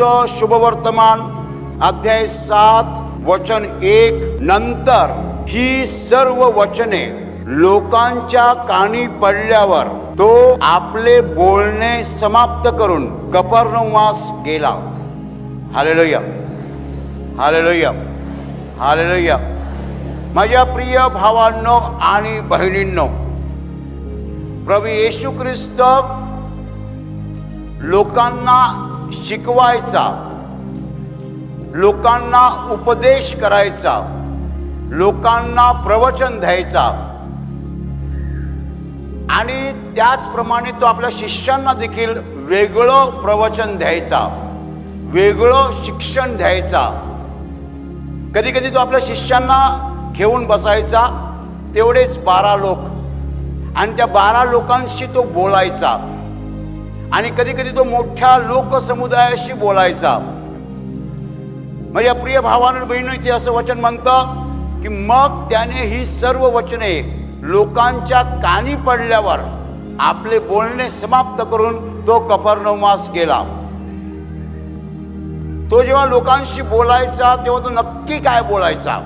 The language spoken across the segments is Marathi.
येशूचं शुभवर्तमान अध्याय सात वचन एक नंतर ही सर्व वचने लोकांच्या कानी पडल्यावर तो आपले बोलणे समाप्त करून कपर्णवास गेला. हालेलुया. हालेलुया. हालेलुया. माझ्या प्रिय भावांनो आणि बहिणींनो प्रभू येशू ख्रिस्त लोकांना शिकवायचा. लोकांना उपदेश करायचा. लोकांना प्रवचन द्यायचा. आणि त्याचप्रमाणे तो आपल्या शिष्यांना देखील वेगळं प्रवचन द्यायचा. वेगळं शिक्षण द्यायचा. कधी कधी तो आपल्या शिष्यांना घेऊन बसायचा. तेवढेच बारा लोक. आणि त्या बारा लोकांशी तो बोलायचा. आणि कधी कधी तो मोठ्या लोकसमुदायाशी बोलायचा. माझ्या प्रिय भावानं बहिणी ते असं वचन म्हणतं की मग त्याने ही सर्व वचने लोकांच्या कानी पडल्यावर आपले बोलणे समाप्त करून तो कफरनौमास गेला तो जेव्हा लोकांशी बोलायचा तेव्हा तो नक्की काय बोलायचा?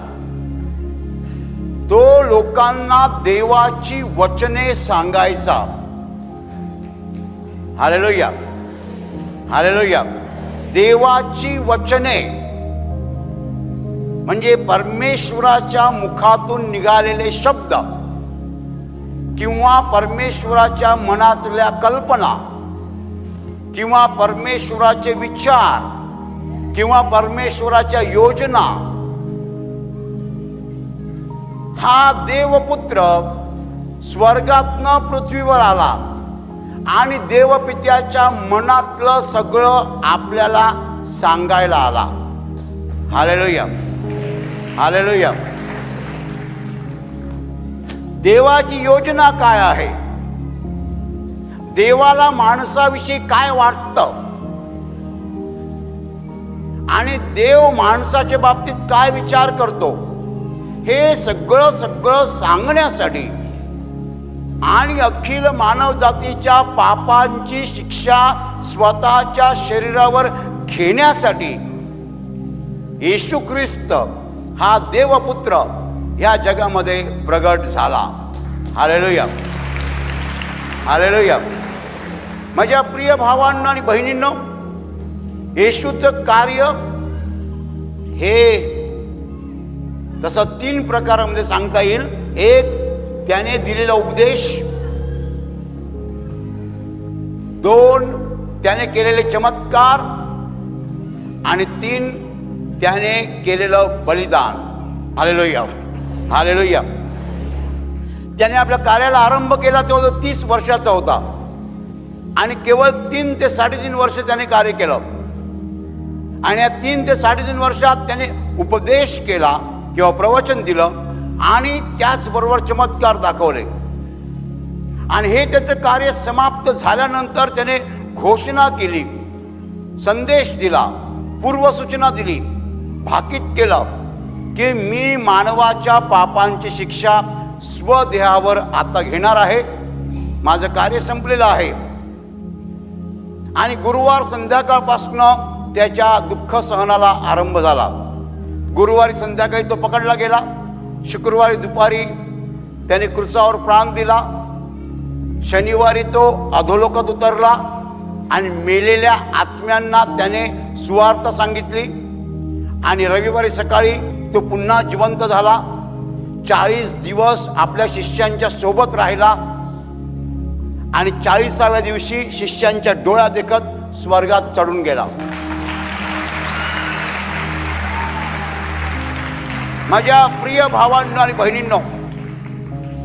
तो लोकांना देवाची वचने सांगायचा. हालेलुया हालेलुया देवाची वचने म्हणजे परमेश्वराच्या मुखातून निघालेले शब्द किंवा परमेश्वराच्या मनातल्या कल्पना किंवा परमेश्वराचे विचार किंवा परमेश्वराच्या योजना. हा देवपुत्र स्वर्गातनं पृथ्वीवर आला. आणि देवपित्याच्या मनातलं सगळं आपल्याला सांगायला आला. हालेलुया. हालेलुया. देवाची योजना काय आहे? देवाला माणसाविषयी काय वाटतं? आणि देव माणसाच्या बाबतीत काय विचार करतो? हे सगळं सगळं सांगण्यासाठी आणि अखिल मानव जातीच्या पापांची शिक्षा स्वतःच्या शरीरावर घेण्यासाठी येशू ख्रिस्त हा देवपुत्र या जगामध्ये प्रगट झाला. हालेलुया. हालेलुया. माझ्या प्रिय भावांना आणि बहिणींनो येशूचं कार्य हे तसं तीन प्रकारामध्ये सांगता येईल. एक त्याने दिलेला उपदेश दोन त्याने केलेले चमत्कार आणि तीन त्याने केलेलं बलिदान. हालेलोया हालेलोया त्याने आपल्या कार्याला आरंभ केला तेव्हा तो तीस वर्षाचा होता. आणि केवळ तीन ते साडेतीन वर्ष त्याने कार्य केलं. आणि या तीन ते साडेतीन वर्षात त्याने उपदेश केला किंवा प्रवचन दिलं आणि त्याचबरोबर चमत्कार दाखवले. आणि हे त्याचं कार्य समाप्त झाल्यानंतर त्याने घोषणा केली संदेश दिला पूर्वसूचना दिली भाकीत केलं की मी मानवाच्या पापांची शिक्षा स्वदेहावर आता घेणार आहे माझं कार्य संपलेलं आहे. आणि गुरुवार संध्याकाळपासून त्याच्या दुःख सहनाला आरंभ झाला. गुरुवारी संध्याकाळी तो पकडला गेला. शुक्रवारी दुपारी त्याने क्रुसावर प्राण दिला. शनिवारी तो अधोलोकात उतरला आणि मेलेल्या आत्म्यांना त्याने सुवार्थ सांगितली. आणि रविवारी सकाळी तो पुन्हा जिवंत झाला. चाळीस दिवस आपल्या शिष्यांच्या सोबत राहिला. आणि चाळीसाव्या दिवशी शिष्यांच्या डोळ्या देखत स्वर्गात चढून गेला. माझ्या प्रिय भावांनो आणि बहिणींनो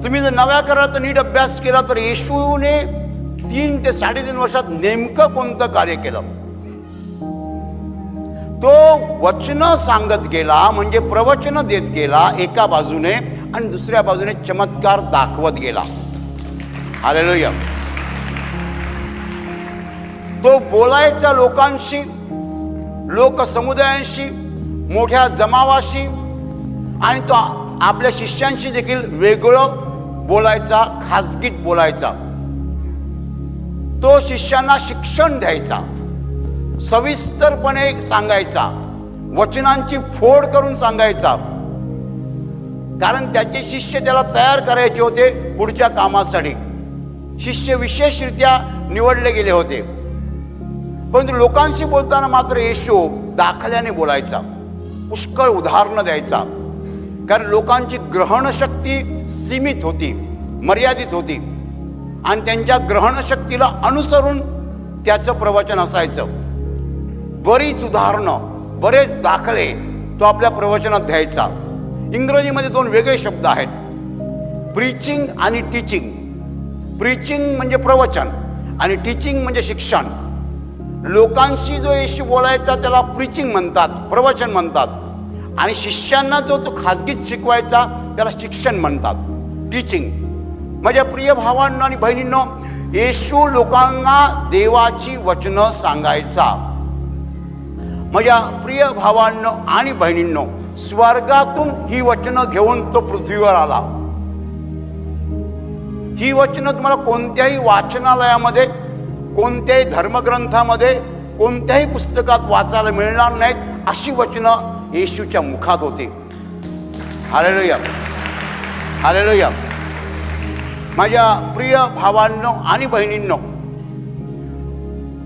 तुम्ही जर नव्या कराचा नीट अभ्यास केला तर येशूने तीन ते साडेतीन वर्षात नेमकं कोणतं कार्य केलं? तो वचन सांगत गेला म्हणजे प्रवचन देत गेला एका बाजूने आणि दुसऱ्या बाजूने चमत्कार दाखवत गेला. हालेलुया तो बोलायचा लोकांशी लोकसमुदायांशी मोठ्या जमावाशी आणि तो आपल्या शिष्यांशी देखील वेगळं बोलायचा खाजगीत बोलायचा. तो शिष्यांना शिक्षण द्यायचा. सविस्तरपणे सांगायचा. वचनांची फोड करून सांगायचा. कारण त्याचे शिष्य त्याला तयार करायचे होते पुढच्या कामासाठी. शिष्य विशेषरित्या निवडले गेले होते. परंतु लोकांशी बोलताना मात्र येशू दाखल्याने बोलायचा. पुष्कळ उदाहरणं द्यायचा. कारण लोकांची ग्रहणशक्ती सीमित होती मर्यादित होती. आणि त्यांच्या ग्रहणशक्तीला अनुसरून त्याचं प्रवचन असायचं. बरीच उदाहरणं बरेच दाखले तो आपल्या प्रवचनात द्यायचा. इंग्रजीमध्ये दोन वेगळे शब्द आहेत. प्रीचिंग आणि टीचिंग. प्रीचिंग म्हणजे प्रवचन आणि टीचिंग म्हणजे शिक्षण. लोकांशी जो येशू बोलायचा त्याला प्रीचिंग म्हणतात प्रवचन म्हणतात. आणि शिष्यांना जो तो खाजगीत शिकवायचा त्याला शिक्षण म्हणतात. टीचिंग माझ्या प्रिय भावांनो आणि बहिणींनो येशू लोकांना देवाची वचनं सांगायचा. माझ्या प्रिय भावांनो आणि बहिणींनो स्वर्गातून ही वचनं घेऊन तो पृथ्वीवर आला. ही वचनं तुम्हाला कोणत्याही वाचनालयामध्ये कोणत्याही धर्मग्रंथामध्ये कोणत्याही पुस्तकात वाचायला मिळणार नाहीत अशी वचनं येशूच्या मुखात होती. हालेलुया. हालेलुया. माझ्या प्रिय भावांनो आणि बहिणींनो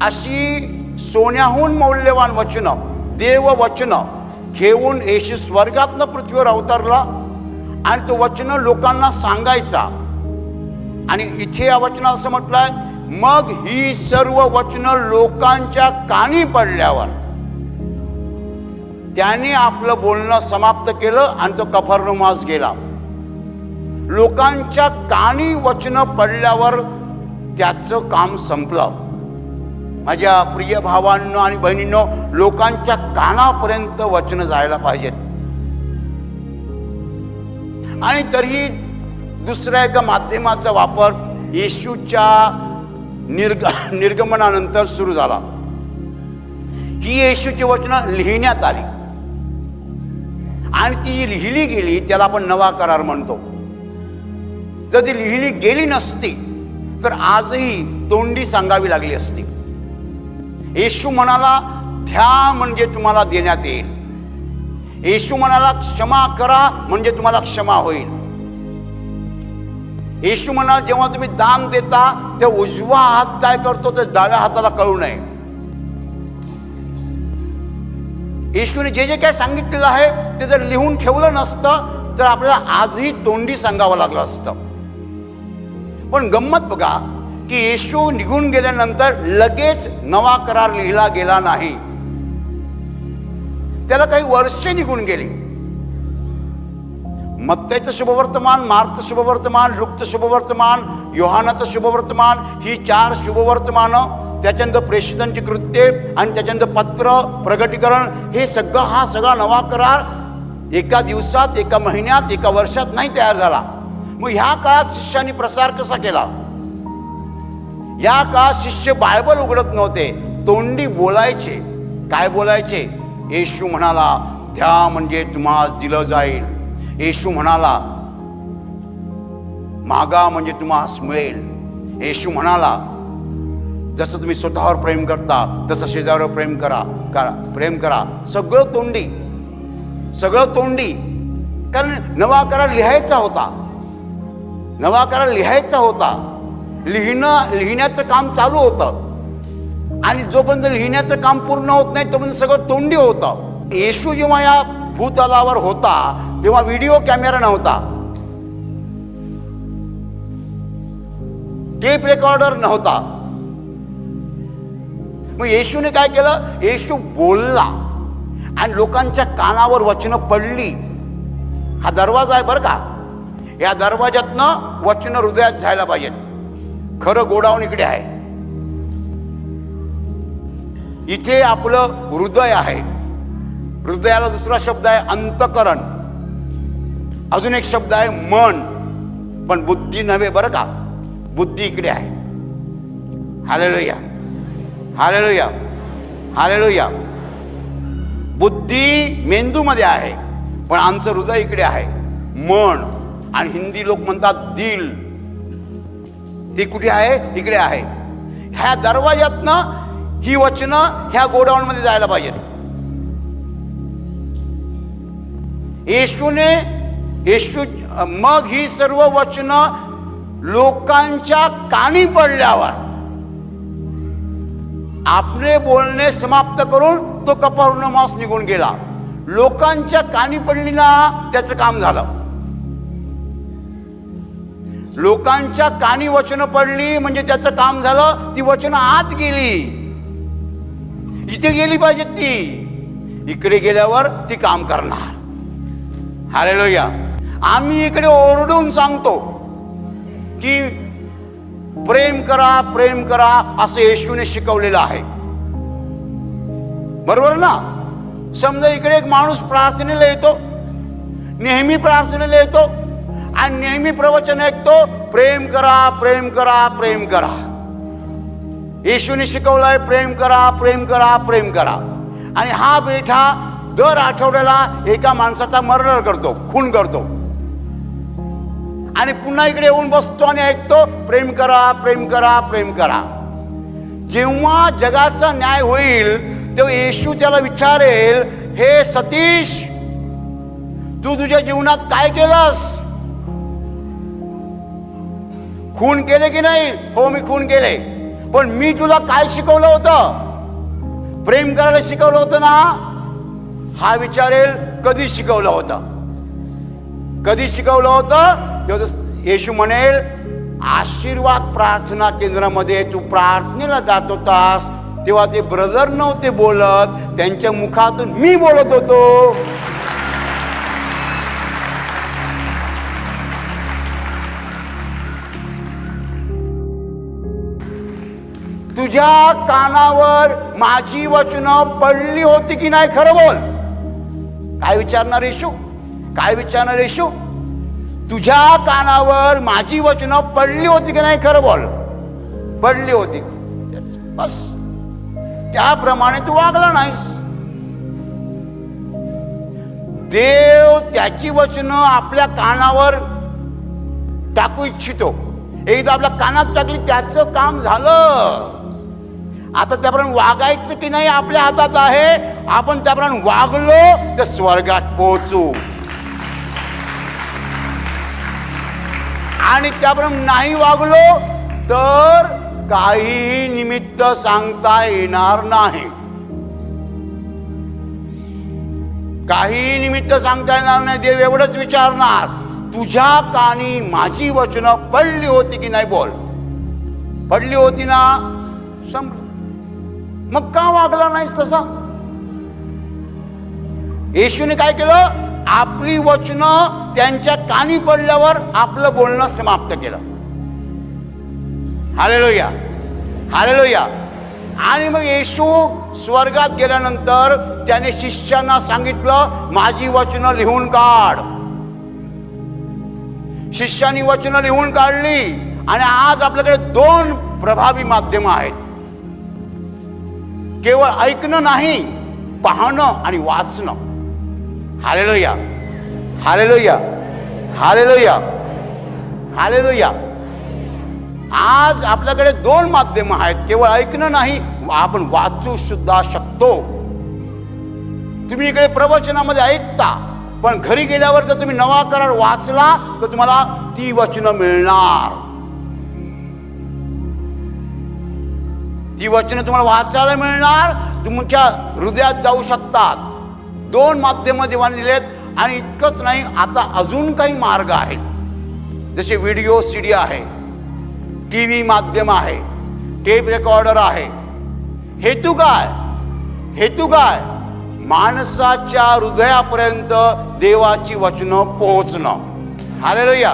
अशी सोन्याहून मौल्यवान वचनं देव वचनं घेऊन येशू स्वर्गातनं पृथ्वीवर अवतरला आणि तो वचनं लोकांना सांगायचा. आणि इथे या वचनात असं म्हटलंय मग ही सर्व वचनं लोकांच्या कानी पडल्यावर त्याने आपलं बोलणं समाप्त केलं आणि तो कफरनुमास गेला. लोकांच्या कानी वचनं पडल्यावर त्याचं काम संपलं. माझ्या प्रिय भावांनो आणि बहिणींनो लोकांच्या कानापर्यंत वचनं जायला पाहिजेत. आणि तरीही दुसऱ्या एका माध्यमाचा वापर येशूच्या निर्ग निर्गमनानंतर सुरू झाला. ही येशूची वचनं लिहिण्यात आली. आणि ती लिहिली गेली त्याला आपण नवा करार म्हणतो. जर ती लिहिली गेली नसती तर आजही तोंडी सांगावी लागली असती. येशू म्हणाला ध्या म्हणजे तुम्हाला देण्यात येईल. येशू म्हणाला क्षमा करा म्हणजे तुम्हाला क्षमा होईल. येशू म्हणाला जेव्हा तुम्ही दान देता तेव्हा उजवा हात काय करतो ते डाव्या हाताला कळू नये. येशूने जे जे काय सांगितलेलं आहे ते जर लिहून ठेवलं नसतं तर आपल्याला आजही तोंडी सांगावं लागलं असतं. पण गंमत बघा की येशू निघून गेल्यानंतर लगेच नवा करार लिहिला गेला नाही. त्याला काही वर्षे निघून गेली. मत्त्याचं शुभवर्तमान मार्गचं शुभवर्तमान लुकचं शुभवर्तमान योहानाचं शुभवर्तमान ही चार शुभवर्तमानं त्याच्यानंतर प्रेषितांची कृत्ये आणि त्याच्यानंतर पत्र प्रगटीकरण हे सगळं हा सगळा नवा करार एका दिवसात एका महिन्यात एका वर्षात नाही तयार झाला. मग ह्या काळात शिष्यांनी प्रसार कसा केला? या काळात शिष्य बायबल उघडत नव्हते तोंडी बोलायचे. काय बोलायचे? येशू म्हणाला ध्या म्हणजे तुम्हाला दिलं जाईल. येशू म्हणाला मागा म्हणजे तुम्हाला मिळेल. येशू म्हणाला जसं तुम्ही स्वतःवर प्रेम करता तसं शेजाऱ्यावर प्रेम करा करा प्रेम करा. सगळं तोंडी सगळं तोंडी. कारण नवा करार लिहायचा होता. नवा करार लिहायचा होता. लिहिणं लिहिण्याचं काम चालू होतं. आणि जोपर्यंत लिहिण्याचं काम पूर्ण होत नाही तोपर्यंत सगळं तोंडी होतं. येशू जेव्हा या भूतलावर होता तेव्हा व्हिडिओ कॅमेरा नव्हता. टेप रेकॉर्डर नव्हता. मग येशूने काय केलं? येशू बोलला. आणि लोकांच्या कानावर वचनं पडली. हा दरवाजा आहे बरं का? या दरवाज्यातनं वचनं हृदयात जायला पाहिजेत. खरं गोडाऊन इकडे आहे. इथे आपलं हृदय आहे. हृदयाला दुसरा शब्द आहे अंतकरण. अजून एक शब्द आहे मन. पण बुद्धी नव्हे बरं का. बुद्धी इकडे आहे. हालेलुया हालेलुया हालेलुया बुद्धी मेंदूमध्ये आहे पण आमचं हृदय इकडे आहे. मन आणि हिंदी लोक म्हणतात दिल. ते कुठे आहे? इकडे आहे. ह्या दरवाज्यातनं ही वचनं ह्या गोडाऊनमध्ये जायला पाहिजेत. येशूने येशू मग ही सर्व वचनं लोकांच्या कानी पडल्यावर आपले बोलणे समाप्त करून तो कपारुनमास निघून गेला. लोकांच्या कानी पडली ना त्याचं काम झालं. लोकांच्या कानी वचनं पडली म्हणजे त्याचं काम झालं ती वचनं आत गेली. इथे गेली पाहिजेत ती. इकडे गेल्यावर ती काम करणार. हालेलुया. आम्ही इकडे ओरडून सांगतो की प्रेम करा प्रेम करा असं येशूने शिकवलेलं आहे. बरोबर ना? समजा इकडे एक माणूस प्रार्थनेला येतो नेहमी प्रार्थनेला येतो आणि नेहमी प्रवचन ऐकतो प्रेम करा प्रेम करा प्रेम करा. येशूने शिकवलंय प्रेम करा प्रेम करा प्रेम करा. आणि हा बेठा दर आठवड्याला एका माणसाचा मर्डर करतो खून करतो. आणि पुन्हा इकडे येऊन बसतो आणि ऐकतो प्रेम करा प्रेम करा प्रेम करा. जेव्हा जगाचा न्याय होईल तेव्हा येशू त्याला विचारेल हे सतीश तू तुझ्या जीवनात काय केलंस? खून केले की नाही? हो मी खून केले. पण मी तुला काय शिकवलं होतं? प्रेम करायला शिकवलं होतं ना? हा विचारेल कधी शिकवलं होतं? कधी शिकवलं होतं? तेव्हा येशू म्हणेल आशीर्वाद प्रार्थना केंद्रामध्ये तू प्रार्थनेला जात होतास. तेव्हा ते ब्रदर नव्हते बोलत त्यांच्या मुखातून मी बोलत होतो. तुझ्या कानावर माझी वचनं पडली होती की नाही खरं बोल. काय विचारणार येशू? काय विचारणार येशू? तुझ्या कानावर माझी वचनं पडली होती की नाही खरं बोल. पडली होती. बस. त्याप्रमाणे तू वागला नाहीस. देव त्याची वचनं आपल्या कानावर टाकू इच्छितो. एकदा आपल्या कानात टाकली त्याचं काम झालं. आता त्याप्रमाणे वागायचं की नाही आपल्या हातात आहे? आपण त्याप्रमाणे वागलो तर स्वर्गात पोहोचू. आणि त्याप्रमाणे नाही वागलो तर काहीही निमित्त सांगता येणार नाही. काही निमित्त सांगता येणार नाही. देव एवढंच विचारणार तुझ्या कानी माझी वचनं पडली होती की नाही बोल. पडली होती ना? संपलं. मग का वागला नाहीस तसा? येशूने काय केलं? आपली वचनं त्यांच्या कानी पडल्यावर आपलं बोलणं समाप्त केलं. हालेलोया. हालेलोया. आणि मग येशू स्वर्गात गेल्यानंतर त्याने शिष्यांना सांगितलं माझी वचनं लिहून काढ. शिष्यांनी वचनं लिहून काढली आणि आज आपल्याकडे दोन प्रभावी माध्यम आहेत. केवळ ऐकणं नाही पाहणं आणि वाचणं. हालेलोया हालेलोया हालेलोया हालेलोया आज आपल्याकडे दोन माध्यम आहेत. केवळ ऐकणं नाही आपण वाचू सुद्धा शकतो. तुम्ही इकडे प्रवचनामध्ये ऐकता पण घरी गेल्यावर जर तुम्ही नवा करार वाचला तर तुम्हाला ती वचनं मिळणार. ती वचनं तुम्हाला वाचायला मिळणार तुमच्या हृदयात जाऊ शकतात. दोन माध्यम देवाने दिलेत आणि इतकंच नाही आता अजून काही मार्ग आहेत. जसे व्हिडिओ सी डी आहे टी व्ही माध्यम आहे टेप रेकॉर्डर आहे. हेतू काय? हेतू काय? माणसाच्या हृदयापर्यंत देवाची वचनं पोहोचणं. हालेलुया.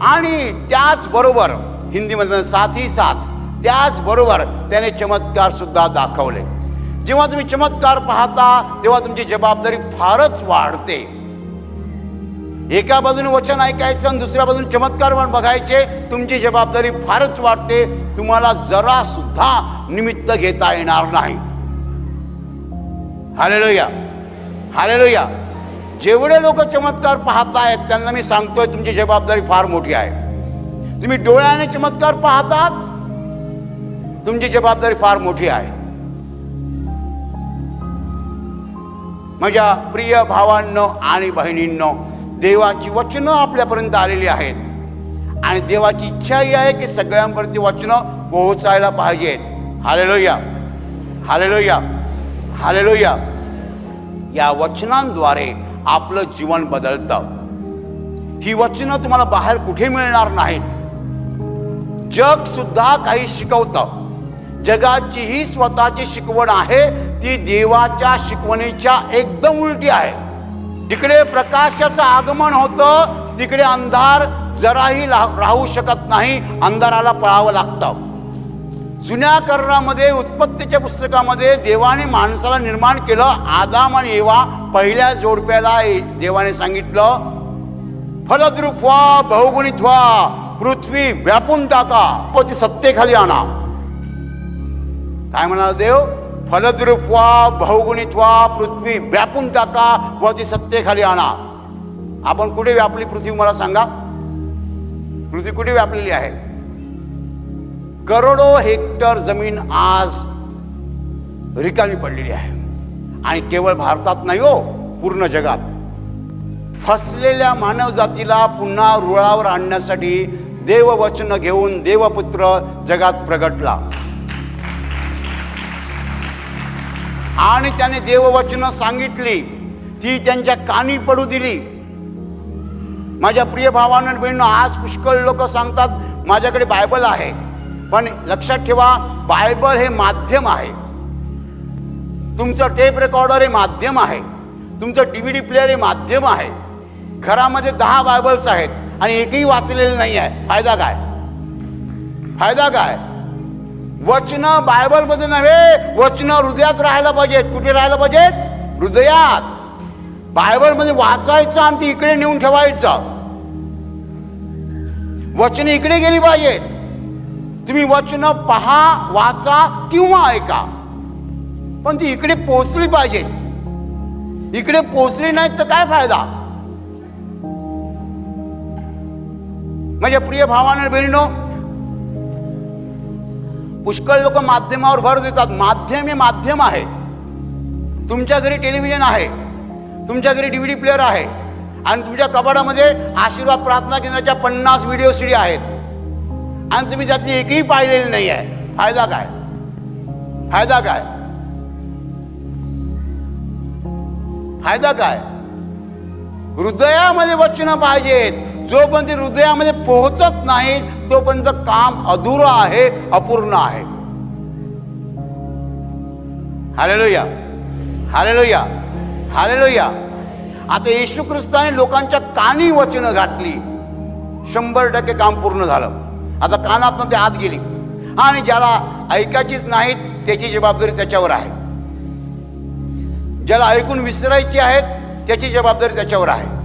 आणि त्याचबरोबर हिंदीमध्ये साथी साथ त्याचबरोबर त्याने चमत्कार सुद्धा दाखवले. जेव्हा तुम्ही चमत्कार पाहता तेव्हा तुमची जबाबदारी फारच वाढते. एका बाजूने वचन ऐकायचं आणि दुसऱ्या बाजूने चमत्कार पण बघायचे तुमची जबाबदारी फारच वाढते. तुम्हाला जरा सुद्धा निमित्त घेता येणार नाही. हालेलोया. हालेलोया. जेवढे लोक चमत्कार पाहतायत त्यांना मी सांगतोय तुमची जबाबदारी फार मोठी आहे. तुम्ही डोळ्याने चमत्कार पाहतात तुमची जबाबदारी फार मोठी आहे. माझ्या प्रिय भावांनो आणि बहिणींनो देवाची वचनं आपल्यापर्यंत आलेली आहेत. आणि देवाची इच्छा ही आहे की सगळ्यांपर्यंत वचनं पोहोचायला पाहिजेत. हालेलोया हालेलोया हालेलोया या वचनांद्वारे आपलं जीवन बदलतं. ही वचनं तुम्हाला बाहेर कुठे मिळणार नाहीत. जग सुद्धा काही शिकवतं. जगाची ही स्वतःची शिकवण आहे ती देवाच्या शिकवणीच्या एकदम उलटी आहे. जिकडे प्रकाशाचं आगमन होतं तिकडे अंधार जराही राहू शकत नाही अंधाराला पळावं लागतं. जुन्या करणामध्ये उत्पत्तीच्या पुस्तकामध्ये देवाने माणसाला निर्माण केलं आदाम आणि एवा पहिल्या जोडप्याला देवाने सांगितलं फलद्रूप व्हा बहुगुणित व्हा पृथ्वी व्यापून टाका व ती सत्तेखाली आणा. काय म्हणाला देव? फलद्रूप व्हा बहुगुणित व्हा पृथ्वी व्यापून टाका व ती सत्तेखाली आणा. आपण कुठे व्यापली पृथ्वी मला सांगा? पृथ्वी कुठे व्यापलेली आहे? करोडो हेक्टर जमीन आज रिकामी पडलेली आहे. आणि केवळ भारतात नाही हो पूर्ण जगात. फसलेल्या मानव जातीला पुन्हा रुळावर आणण्यासाठी देववचन घेऊन देवपुत्र जगात प्रगटला. आणि त्याने देववचन सांगितली. ती त्यांच्या कानी पडू दिली. माझ्या प्रिय भावानं बहिणींनो आज पुष्कळ लोक सांगतात माझ्याकडे बायबल आहे. पण लक्षात ठेवा बायबल हे माध्यम आहे. तुमचं टेप रेकॉर्डर हे माध्यम आहे. तुमचं डी व्ही डी प्लेअर हे माध्यम आहे. घरामध्ये दहा बायबल्स आहेत आणि एकही वाचलेलं नाही आहे. फायदा काय? फायदा काय? वचन बायबलमध्ये नव्हे वचन हृदयात राहायला पाहिजेत. कुठे राहायला पाहिजेत? हृदयात. बायबलमध्ये वाचायचं आणि ती इकडे नेऊन ठेवायचं. वचन इकडे गेली पाहिजेत. तुम्ही वचन पहा वाचा किंवा ऐका. पण ती इकडे पोचली पाहिजे इकडे पोचली नाही तर काय फायदा? माझ्या प्रिय भावाने बहिणीनो पुष्कळ लोक माध्यमावर भर देतात. माध्यम हे माध्यम आहे. तुमच्या घरी टेलिव्हिजन आहे. तुमच्या घरी डीव्हीडी प्लेअर आहे. आणि तुमच्या कपाडामध्ये आशीर्वाद प्रार्थना केंद्राच्या पन्नास व्हिडिओ सीडी आहेत. आणि तुम्ही त्यातली एकही पाहिलेली नाही आहे. फायदा काय? फायदा काय? फायदा काय? हृदयामध्ये वचनं पाहिजेत. जोपर्यंत हृदयामध्ये पोहोचत नाही तोपर्यंत काम अधुरं आहे अपूर्ण आहे. हालेलोया हालेलोया हालेलोया आता येशू ख्रिस्ताने लोकांच्या कानी वचनं घातली. शंभर टक्के काम पूर्ण झालं. आता कानातनं ते आत गेली. आणि ज्याला ऐकायचीच नाहीत त्याची जबाबदारी त्याच्यावर आहे. ज्याला ऐकून विसरायची आहेत त्याची जबाबदारी त्याच्यावर आहे.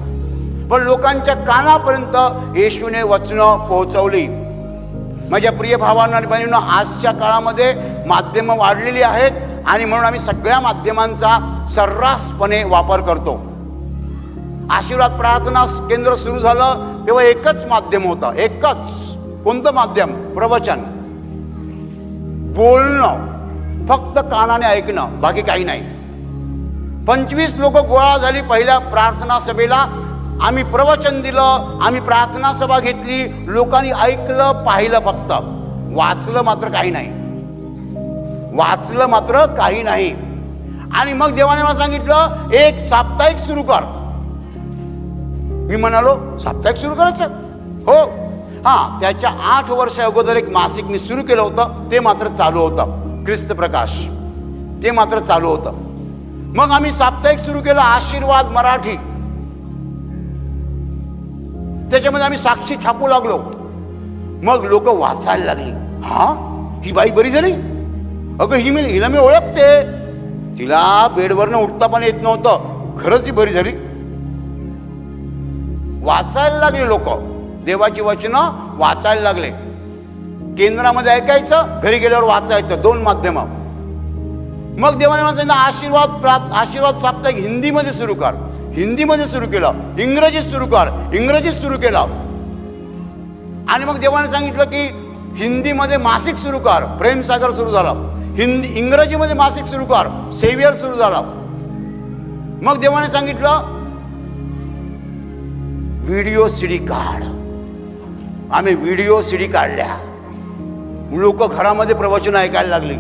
पण लोकांच्या कानापर्यंत येशूने वचनं पोहोचवली. माझ्या प्रिय भावांना आणि बहिणींना आजच्या काळामध्ये माध्यमं वाढलेली आहेत आणि म्हणून आम्ही सगळ्या माध्यमांचा सर्रासपणे वापर करतो. आशीर्वाद प्रार्थना केंद्र सुरू झालं तेव्हा एकच माध्यम होतं एकच. कोणतं माध्यम? प्रवचन. बोलणं. फक्त कानाने ऐकणं बाकी काही नाही. पंचवीस लोक गोळा झाली पहिल्या प्रार्थना सभेला आम्ही प्रवचन दिलं आम्ही प्रार्थना सभा घेतली लोकांनी ऐकलं पाहिलं फक्त. वाचलं मात्र काही नाही. वाचलं मात्र काही नाही. आणि मग देवाने मला सांगितलं एक साप्ताहिक सुरू कर. मी म्हणालो साप्ताहिक सुरू करायचं? हो. हां त्याच्या आठ वर्ष अगोदर एक मासिक मी सुरू केलं होतं ते मात्र चालू होतं. ख्रिस्त प्रकाश. ते मात्र चालू होतं. मग आम्ही साप्ताहिक सुरू केलं आशीर्वाद मराठी. त्याच्यामध्ये आम्ही साक्षी छापू लागलो. मग लोक वाचायला लागली. हा? ही बाई बरी झाली? अगं ही मी हिला मी ओळखते. तिला बेडवरनं उठता पण येत नव्हतं. खरंच ही बरी झाली. वाचायला लागले लोक. देवाची वचनं वाचायला लागले. केंद्रामध्ये ऐकायचं घरी गेल्यावर वाचायचं दोन माध्यम. मग देवाने मला सांगितलं आशीर्वाद प्राप्त आशीर्वाद साप्ताहिक हिंदीमध्ये सुरू कर. हिंदीमध्ये सुरू केलं इंग्रजीत सुरू कर इंग्रजीत सुरू केलं. आणि मग देवाने सांगितलं की हिंदीमध्ये मासिक सुरू कर प्रेमसागर सुरू झालं. हिंदी इंग्रजीमध्ये मासिक सुरू कर सेवियर सुरू झालं. मग देवाने सांगितलं व्हिडिओ सीडी काढ. आम्ही व्हिडिओ सीडी काढल्या. लोक घरामध्ये प्रवचन ऐकायला लागली.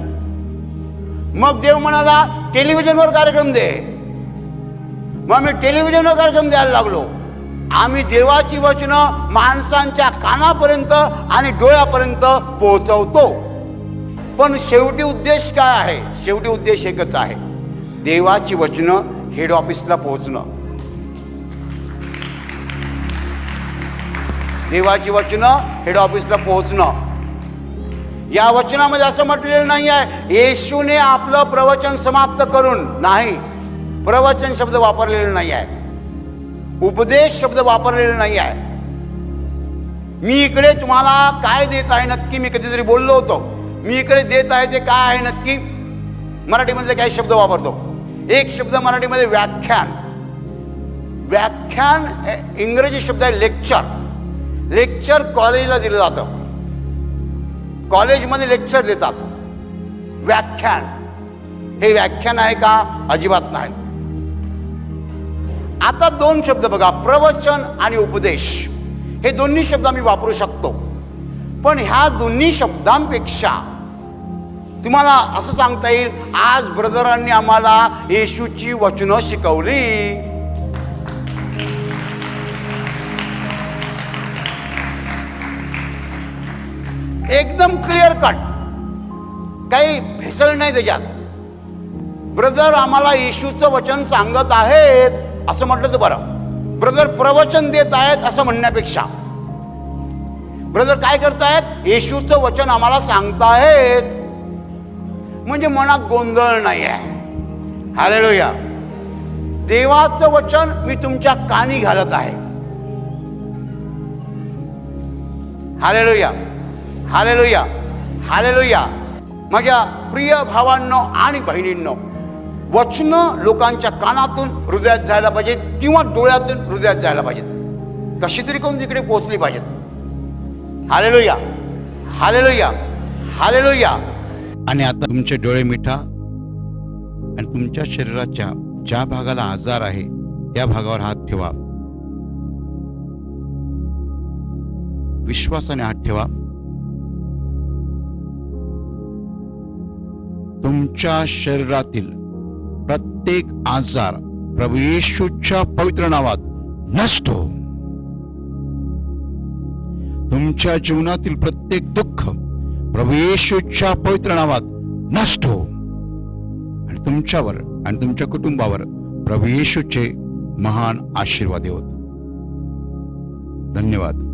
मग देव म्हणाला टेलिव्हिजनवर कार्यक्रम दे. मग आम्ही टेलिव्हिजनवर कार्यक्रम द्यायला लागलो. आम्ही देवाची वचनं माणसांच्या कानापर्यंत आणि डोळ्यापर्यंत पोहोचवतो. पण शेवटी उद्देश काय आहे? शेवटी उद्देश एकच आहे. देवाची वचनं हेड ऑफिसला पोहोचणं. देवाची वचनं हेड ऑफिसला पोहोचणं. या वचनामध्ये असं म्हटलेलं नाही आहे येशूने आपलं प्रवचन समाप्त करून नाही प्रवचन शब्द वापरलेला नाही आहे उपदेश शब्द वापरलेला नाही आहे मी इकडे तुम्हाला काय देत आहे नक्की मी कधीतरी बोललो होतो. मी इकडे देत आहे ते काय आहे नक्की? मराठीमधले काही शब्द वापरतो. एक शब्द मराठीमध्ये व्याख्यान. व्याख्यान हे इंग्रजी शब्द आहे लेक्चर. लेक्चर कॉलेजला दिलं जातं. कॉलेजमध्ये लेक्चर देतात. व्याख्यान. हे व्याख्यान आहे का? अजिबात नाही. आता दोन शब्द बघा प्रवचन आणि उपदेश. हे दोन्ही शब्द आम्ही वापरू शकतो. पण ह्या दोन्ही शब्दांपेक्षा तुम्हाला असं सांगता येईल आज ब्रदरांनी आम्हाला येशूची वचनं शिकवली. एकदम क्लिअर कट काही भेसळ नाही त्याच्यात. ब्रदर आम्हाला येशूचं वचन सांगत आहेत. असं म्हटलं तर बरं. ब्रदर प्रवचन देत आहेत असं म्हणण्यापेक्षा. ब्रदर काय करतायत? येशूचं वचन आम्हाला सांगतायत. म्हणजे मनात गोंधळ नाही आहे हालेलुया देवाचं वचन मी तुमच्या कानी घालत आहे. हालेलुया हालेलुया हालेलुया माझ्या प्रिय भावांनो आणि बहिणींनो वचनं लोकांच्या कानातून हृदयात जायला पाहिजेत किंवा डोळ्यातून हृदयात जायला पाहिजेत. कशी तरी करून तिकडे पोहोचली पाहिजेत. हालेलुया. हालेलुया. हालेलुया. आणि आता तुमचे डोळे मिठा आणि तुमच्या शरीराच्या ज्या भागाला आजार आहे त्या भागावर हात ठेवा. विश्वासाने हात ठेवा. तुमच्या शरीरातील प्रत्येक आजार प्रभू येशूच्या पवित्र नावात नष्ट हो तुमच्या जीवनातील प्रत्येक दुःख प्रभू येशूच्या पवित्र नावात नष्ट हो आणि तुमच्यावर आणि तुमच्या कुटुंबावर प्रभू येशूचे महान आशीर्वाद होत धन्यवाद.